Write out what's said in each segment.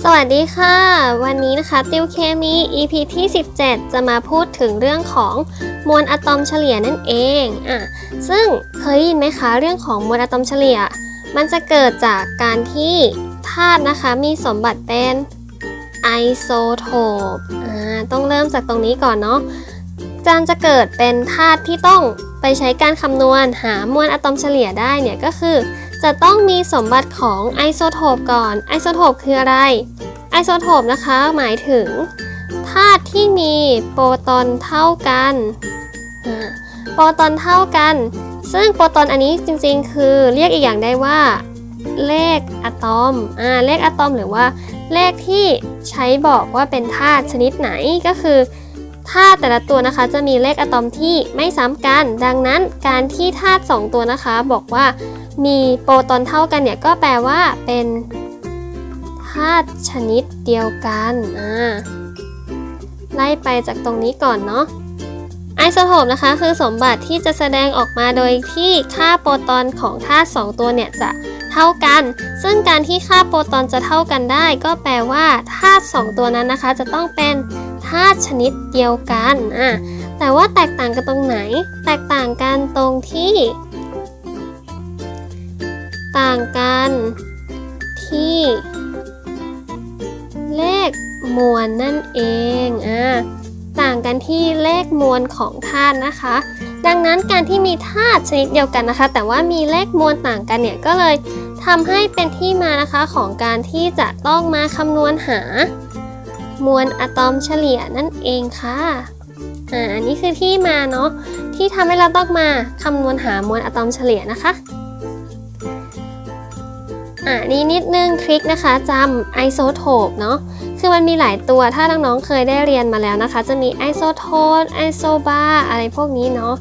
สวัสดีค่ะ วันนี้นะคะติวเคมี EP ที่ 17 จะมาพูดถึงเรื่องของมวลอะตอมเฉลี่ยนั่นเองอะซึ่งเคยยินไหมคะเรื่องของมวลอะตอมเฉลี่ย มันจะเกิดจากการที่ธาตุนะคะมีสมบัติเป็นไอโซโทปอ่าต้องเริ่มจากตรงนี้ก่อนเนาะการจะเกิดเป็นธาตุที่ต้องไปใช้การคำนวณหามวลอะตอมเฉลี่ยได้เนี่ยก็คือ จะต้องมีสมบัติของไอโซโทปก่อน ไอโซโทปคืออะไร ไอโซโทปนะคะ หมายถึงธาตุที่มีโปรตอนเท่ากัน โปรตอนเท่ากัน ซึ่งโปรตอนอันนี้จริงๆ คือเรียกอีกอย่างได้ว่า เลขอะตอมอ่าเลขอะตอมหรือว่า เลขที่ใช้บอกว่าเป็นธาตุชนิดไหนก็คือธาตุแต่ละตัวนะคะจะมีเลขอะตอมที่ไม่ซ้ำกัน ดังนั้นการที่ธาตุสองตัวนะคะ บอกว่า มีโปรตอนเท่ากันเนี่ยก็แปลว่าเป็นธาตุชนิดเดียวกันอ่าไล่ไปจากตรงนี้ก่อนเนาะไอโซโทปนะคะคือสมบัติที่จะแสดงออกมาโดยที่ค่าโปรตอนของธาตุ2ตัวเนี่ยจะเท่ากัน ซึ่งการที่ค่าโปรตอนจะเท่ากันได้ ก็แปลว่าธาตุ2ตัวนั้นนะคะ จะต้องเป็นธาตุชนิดเดียวกันอะแต่ว่าแตกต่างกันตรงไหน แตกต่างกันตรงที่ ต่างกัน ที่ เลขมวลนั่นเองอ่าต่างกันที่เลขมวลของธาตุนะคะ ดังนั้นการที่มีธาตุชนิดเดียวกันนะคะ แต่ว่ามีเลขมวลต่างกันเนี่ยก็เลยทำให้เป็นที่มานะคะของการที่จะต้องมาคำนวณหา มวลอะตอมเฉลี่ยนั่นเองค่ะอ่าอันนี้คือที่มาเนาะที่ทำให้เราต้องมาคำนวณหามวลอะตอมเฉลี่ยนะคะ อะนี่นิดนึงทริคนะคะจำไอโซโทปเนาะคือมันมีหลายตัวถ้าน้องๆเคยได้เรียนมาแล้วนะคะ จะมีไอโซโทนไอโซบาอะไรพวกนี้เนาะ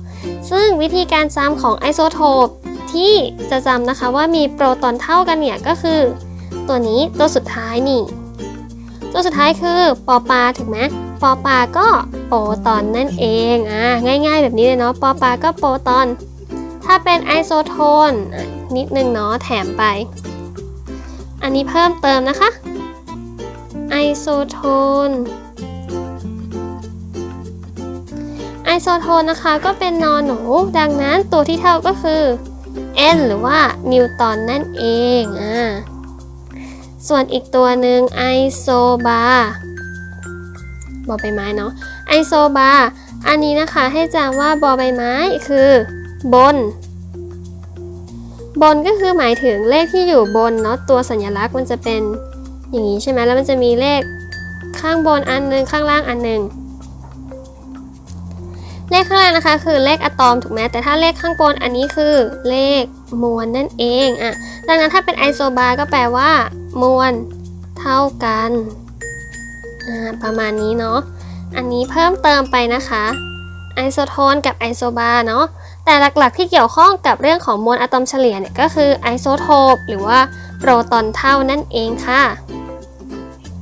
ซึ่งวิธีการจำของไอโซโทปที่จะจำนะคะว่ามีโปรตอนเท่ากันเนี่ยก็คือ ตัวนี้ตัวสุดท้ายนี่ ตัวสุดท้ายคือปอปาถูกไหมปอปาก็โปรตอนนั่นเองอะง่าย ๆ แบบนี้เลยเนาะปอปาก็โปรตอน ถ้าเป็นไอโซโทนนิดนึงเนาะแถมไป อันนี้เพิ่มเติมนะคะ ไอโซโทน ไอโซโทนนะคะก็เป็นนอนหนู ดังนั้นตัวที่เท่าก็คือ n หรือว่านิวตันนั่นเองอ่าส่วนอีกตัวหนึ่งไอโซบาบอใบไม้เนาะไอโซบาอันนี้นะคะให้จำว่าบอใบไม้คือบน บนก็คือหมายถึงเลขที่อยู่บนเนาะตัวสัญลักษณ์มันจะเป็นอย่างนี้ใช่ไหมแล้วมันจะมีเลขข้างบนอันหนึงข้างล่างอันหนึงเลขข้างล่างนะคะคือเลขอะตอมถูกไหมแต่ถ้าเลขข้างบนอันนี้คือเลขมวลนั่นเองอะดังนั้นถ้าเป็นไอโซบาร์ก็แปลว่า มวลเท่ากันอ่าประมาณนี้เนาะอันนี้เพิ่มเติมไปนะคะไอโซโทนกับไอโซบาร์เนาะ แต่หลักๆที่เกี่ยวข้องกับเรื่องของมวลอะตอมเฉลี่ยเนี่ยก็คือไอโซโทปหรือว่าโปรตอนเท่านั่นเองค่ะ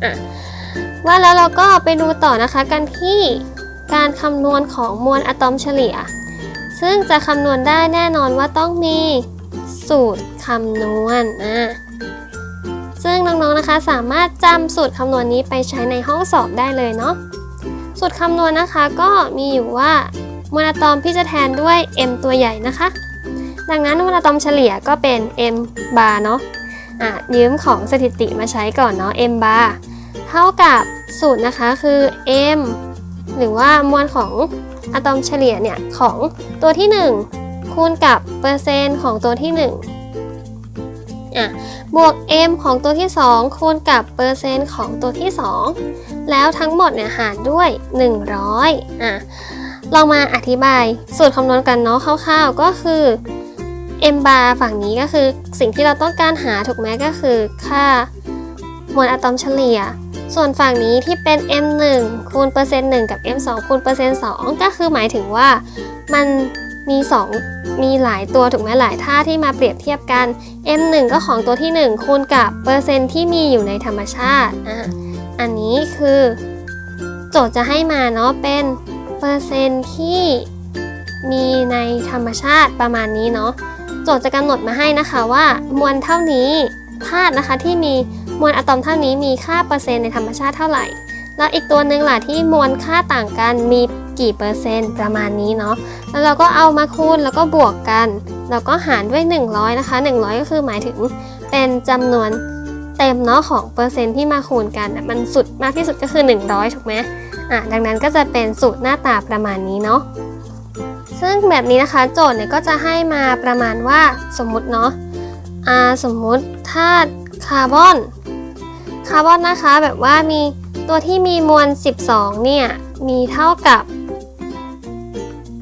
อะ ว่าแล้วเราก็ไปดูต่อนะคะกันที่การคำนวณของมวลอะตอมเฉลี่ย ซึ่งจะคำนวณได้แน่นอนว่าต้องมีสูตรคำนวณอะซึ่งน้องๆนะคะสามารถจำสูตรคำนวณนี้ไปใช้ในห้องสอบได้เลยเนาะสูตรคำนวณนะคะก็มีอยู่ว่า มวลอะตอมพี่จะแทนด้วย m ตัวใหญ่นะคะ ดังนั้นมวลอะตอมเฉลี่ยก็เป็น m bar เนาะะยืมของสถิติมาใช้ก่อนเนาะ m bar เท่ากับสูตรนะคะคือ m หรือว่ามวลของอะตอมเฉลี่ยเนี่ยของตัวที่ 1 คูณกับเปอร์เซ็นต์ของตัวที่ 1อะบวก m ของตัวที่ 2 คูณกับเปอร์เซ็นต์ของตัวที่ 2 แล้วทั้งหมดเนี่ยหารด้วย 100อะ ลองมาอธิบายสูตรคำนวณกันเนาะคร่าวๆ ก็คือ m bar ฝั่งนี้ก็คือสิ่งที่เราต้องการหาถูกไหมก็คือค่ามวลอะตอมเฉลี่ย ส่วนฝั่งนี้ที่เป็น m 1 คูณเปอร์เซ็นต์1กับ m 2 คูณเปอร์เซ็นต์2ก็คือหมายถึงว่ามันมี 2 มีหลายตัวถูกไหมหลายท่าที่มาเปรียบเทียบกัน m 1 ก็ของตัวที่ 1 คูณกับเปอร์เซ็นต์ที่มีอยู่ในธรรมชาติอะอันนี้คือ โจทย์จะให้มาเนาะเป็น เปอร์เซ็นต์ที่มีในธรรมชาติประมาณนี้เนาะโจทย์จะกำหนดมาให้นะคะว่ามวลเท่านี้ธาตุนะคะที่มีมวลอะตอมเท่านี้มีค่าเปอร์เซ็นต์ในธรรมชาติเท่าไหร่ แล้วอีกตัวหนึ่งล่ะที่มวลค่าต่างกันมีกี่เปอร์เซ็นต์ประมาณนี้เนาะแล้วเราก็เอามาคูณแล้วก็บวกกัน แล้วก็หารด้วย 100 นะคะ 100 ก็คือหมายถึงเป็นจำนวนเต็มเนาะของเปอร์เซ็นต์ที่มาคูณกันมันสุดมากที่สุดก็คือ 100 ถูกไหม อะดังนั้นก็จะเป็นสูตรหน้าตาประมาณนี้เนาะซึ่งแบบนี้นะคะโจทย์เนี่ยก็จะให้มาประมาณว่าสมมุติเนาะอ่าสมมุติธาตุคาร์บอนคาร์บอนนะคะแบบว่ามีตัวที่มีมวล 12 เนี่ยมีเท่ากับ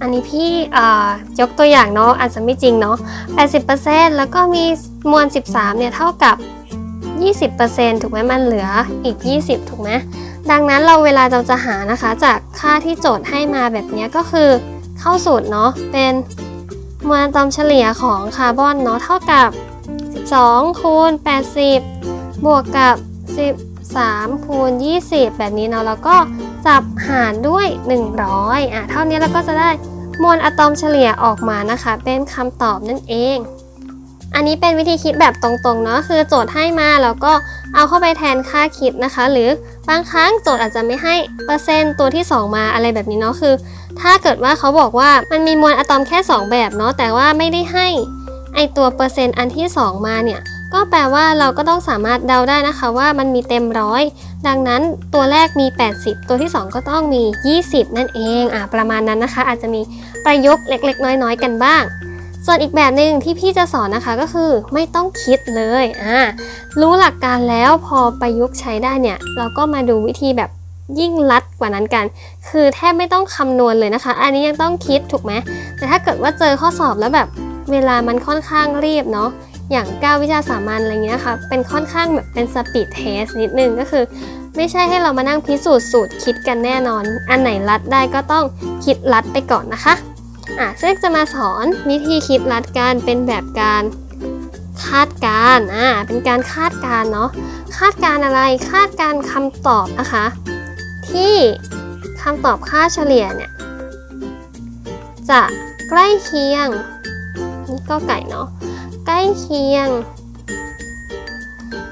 อันนี้พี่ยกตัวอย่างเนาะอาจจะไม่จริงเนาะ 80%แล้วก็มีมวล 13 เนี่ยเท่ากับ 20%ถูกไหมมันเหลืออีก 20 ถูกไหม ดังนั้นเราเวลาเราจะหานะคะจากค่าที่โจทย์ให้มาแบบนี้ก็คือเข้าสูตรเนาะเป็นมวลอะตอมเฉลี่ยของคาร์บอนเนาะเท่ากับ 12คูณ80 บวกกับ 13คูณ20 แบบนี้เนาะแล้วก็จับหารด้วย 100อะเท่านี้เราก็จะได้มวลอะตอมเฉลี่ยออกมานะคะ เป็นคำตอบนั่นเอง อันนี้เป็นวิธีคิดแบบตรงๆเนาะคือโจทย์ให้มาแล้วก็เอาเข้าไปแทนค่าคิดนะคะ หรือ บางครั้งโจทย์อาจจะไม่ให้เปอร์เซ็นต์ตัวที่ 2 มาอะไรแบบนี้เนาะคือ ถ้าเกิดว่าเขาบอกว่ามันมีมวลอะตอมแค่ 2 แบบเนาะแต่ว่าไม่ได้ให้ไอตัวเปอร์เซ็นต์อันที่ 2 มาเนี่ยก็แปลว่าเราก็ต้องสามารถเดาได้นะคะว่ามันมีเต็มร้อยดังนั้นตัวแรกมี 80 ตัวที่ 2 ก็ต้องมี 20 นั่นเองอะประมาณนั้นนะคะ อาจจะมีประยุกต์เล็ก ๆ น้อย ๆ กันบ้าง ส่วนอีกแบบหนึ่งที่พี่จะสอนนะคะก็คือไม่ต้องคิดเลยอ่ารู้หลักการแล้วพอประยุกต์ใช้ได้เนี่ยเราก็มาดูวิธีแบบยิ่งลัดกว่านั้นกัน คือแทบไม่ต้องคำนวณเลยนะคะ อันนี้ยังต้องคิดถูกไหมแต่ถ้าเกิดว่าเจอข้อสอบแล้วแบบเวลามันค่อนข้างรีบเนาะอย่างก้าววิชาสามัญอะไรเงี้ยค่ะ เป็นค่อนข้างแบบเป็นสปีดเทสนิดนึงก็คือ ไม่ใช่ให้เรามานั่งพิสูจน์สูตรคิดกันแน่นอน อันไหนรัดได้ก็ต้องคิดรัดไปก่อนนะคะ อะซึ่งจะมาสอนวิธีคิดรัดการเป็นแบบการคาดการณ์อ่าเป็นการคาดการ์เนาะคาดการ์อะไรคาดการ์คำตอบนะคะ ที่คำตอบค่าเฉลี่ยเนี่ยจะใกล้เคียงนี่ก็ไก่เนาะใกล้เคียง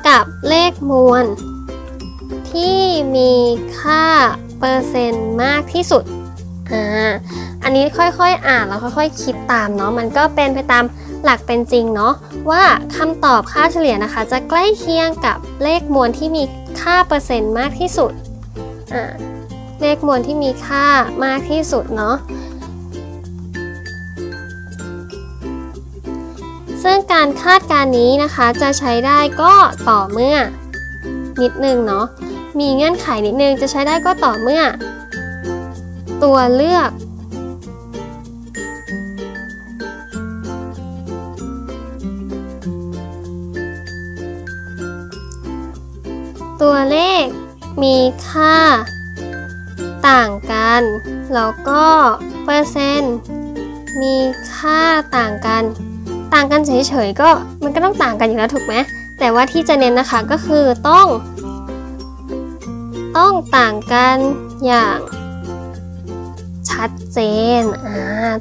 กับเลขมวล ที่มีค่าเปอร์เซ็นต์มากที่สุดอ่า อันนี้ค่อยๆ อ่านแล้วค่อยๆ คิดตามเนาะ มันก็เป็นไปตามหลักเป็นจริงเนาะว่าคำตอบค่าเฉลี่ยนะคะ จะใกล้เคียงกับเลขมวลที่มีค่าเปอร์เซ็นต์มากที่สุด เลขมวลที่มีค่ามากที่สุดเนาะ ซึ่งการคาดการณ์นี้นะคะจะใช้ได้ก็ต่อเมื่อนิดนึงเนาะ มีเงื่อนไขนิดนึงจะใช้ได้ก็ต่อเมื่อ ตัวเลือก ตัวเลขมีค่า ต่างกัน แล้วก็เปอร์เซ็นต์มีค่าต่างกัน ต่างกันเฉยๆก็มันก็ต้องต่างกันอยู่แล้วถูกไหมแต่ว่าที่จะเน้นนะคะก็คือต้อง ต้องต่างกันอย่างชัดเจน อ่า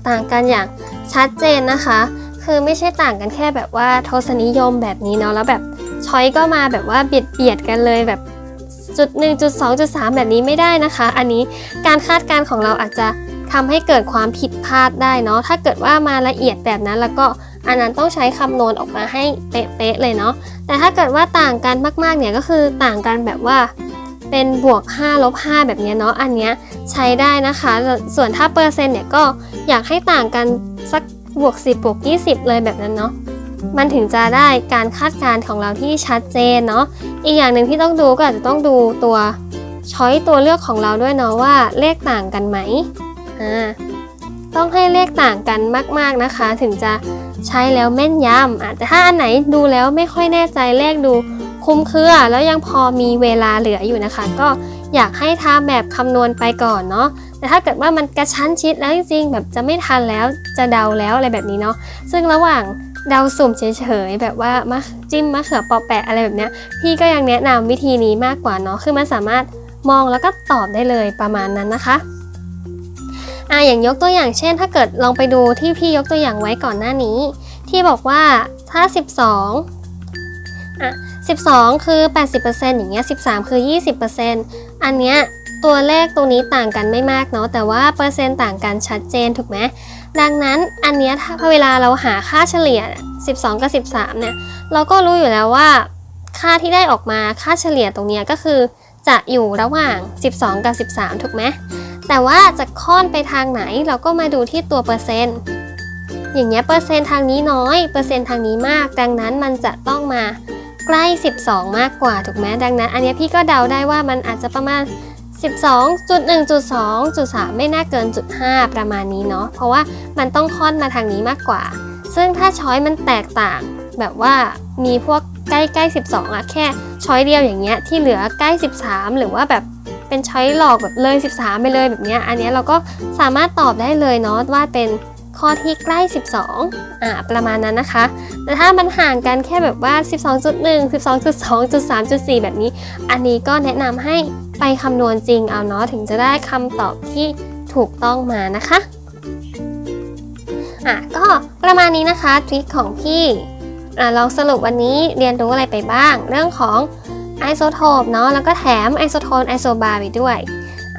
ต่างกันอย่างชัดเจนนะคะ คือไม่ใช่ต่างกันแค่แบบว่าทศนิยมแบบนี้เนาะ แล้วแบบ ช้อยก็มาแบบว่าเบียดเบียดกันเลยแบบจุดหนึ่งจุดสองจุดสามแบบนี้ไม่ได้นะคะ อันนี้การคาดการณ์ของเราอาจจะทำให้เกิดความผิดพลาดได้เนาะถ้าเกิดว่ามาละเอียดแบบนั้นแล้วก็อันนั้นต้องใช้คำนวณออกมาให้เป๊ะๆเลยเนาะแต่ถ้าเกิดว่าต่างกันมากๆเนี่ยก็คือต่างกันแบบว่าเป็นบวก5ลบ5แบบนี้เนาะอันเนี้ยใช้ได้นะคะ ส่วนถ้าเปอร์เซ็นต์เนี่ยก็อยากให้ต่างกันสักบวก10บวก20 เลยแบบนั้นเนาะ มันถึงจะได้การคาดการณ์ของเราที่ชัดเจนเนาะอีกอย่างหนึ่งที่ต้องดูก็อาจจะต้องดูตัวช้อยตัวเลือกของเราด้วยเนาะว่าเลขต่างกันไหมอ่าต้องให้เลขต่างกันมาก ๆนะคะ ถึงจะใช้แล้วแม่นยำอะแต่ถ้าอันไหนดูแล้วไม่ค่อยแน่ใจเลขดูคุ้มเครือ แล้วยังพอมีเวลาเหลืออยู่นะคะ ก็อยากให้ทำแบบคำนวณไปก่อนเนาะแต่ถ้าเกิดว่ามันกระชั้นชิดแล้วจริงๆแบบจะไม่ทันแล้วจะเดาแล้วอะไรแบบนี้เนาะซึ่งระหว่าง เดาสุ่มเฉยๆแบบว่ามะจิ้มมะเขือเปอแปะอะไรแบบเนี้ยพี่ก็ยังแนะนำวิธีนี้มากกว่าเนาะคือมันสามารถมองแล้วก็ตอบได้เลยประมาณนั้นนะคะอ่าอย่างยกตัวอย่างเช่น ถ้าเกิดลองไปดูที่พี่ยกตัวอย่างไว้ก่อนหน้านี้ ที่บอกว่าถ้า 12อะ12 คือ 80%อย่างเงี้ย13 คือ 20%อันเนี้ย ตัวเลขตรงนี้ต่างกันไม่มากเนาะแต่ว่าเปอร์เซ็นต์ต่างกันชัดเจนถูกไหมดังนั้นอันเนี้ยถ้าเวลาเราหาค่าเฉลี่ย 12 กับ 13 เนี่ย เราก็รู้อยู่แล้วว่า ค่าที่ได้ออกมาค่าเฉลี่ยตรงเนี้ยก็คือ จะอยู่ระหว่าง 12 กับ 13 ถูกไหมแต่ว่าจะค่อนไปทางไหนเราก็มาดูที่ตัวเปอร์เซ็นต์อย่างเงี้ยเปอร์เซ็นต์ทางนี้น้อยเปอร์เซ็นต์ทางนี้มาก ดังนั้นมันจะต้องมาใกล้ 12 มากกว่าถูกไหมดังนั้น อันเนี้ยพี่ก็เดาได้ว่ามันอาจจะประมาณ 12.1.2.3 ไม่น่าเกินจุด5ประมาณนี้เนาะเพราะว่ามันต้องค่อนมาทางนี้มากกว่า ซึ่งถ้าช้อยมันแตกต่าง แบบว่ามีพวกใกล้ใกล้12อะแค่ช้อยเดียวอย่างเงี้ยที่เหลือใกล้ 13 หรือว่าแบบเป็นช้อยหลอกแบบเลย 13 ไปเลยแบบเนี้ยอันเนี้ยเราก็สามารถตอบได้เลยเนาะว่าเป็น ข้อที่ใกล้ 12อ่าประมาณนั้นนะคะ แต่ถ้ามันห่างกันแค่แบบว่า 12.1 12.2 3.4 แบบนี้ อันนี้ก็แนะนำให้ไปคำนวณจริงเอาเนาะถึงจะได้คำตอบที่ถูกต้องมานะคะอะก็ประมาณนี้นะคะทริคของพี่อะลองสรุปวันนี้เรียนรู้อะไรไปบ้าง เรื่องของไอโซโทปเนาะแล้วก็แถมไอโซโทนไอโซบาร์ไปด้วย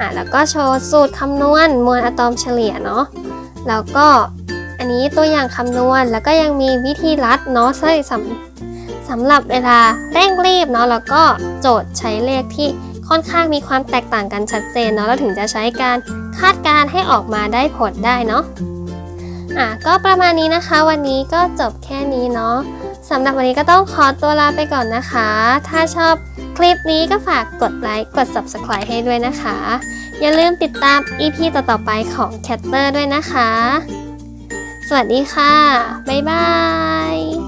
อะแล้วก็โชว์สูตรคำนวณมวลอะตอมเฉลี่ยเนาะ แล้วก็อันนี้ตัวอย่างคำนวณแล้วก็ยังมีวิธีรัดเนาะใช่สำสำหรับเวลาเร่งรีบเนาะแล้วก็โจทย์ใช้เลขที่ค่อนข้างมีความแตกต่างกันชัดเจนเนาะแล้วถึงจะใช้การคาดการให้ออกมาได้ผลได้เนาะอะก็ประมาณนี้นะคะ วันนี้ก็จบแค่นี้เนาะสำหรับวันนี้ก็ต้องขอตัวลาไปก่อนนะคะ ถ้าชอบคลิปนี้ก็ฝากกดไลค์กด Subscribe ให้ด้วยนะคะ อย่าลืมติดตาม EP ต่อๆไปของ Catter ด้วยนะคะ สวัสดีค่ะ บ๊ายบาย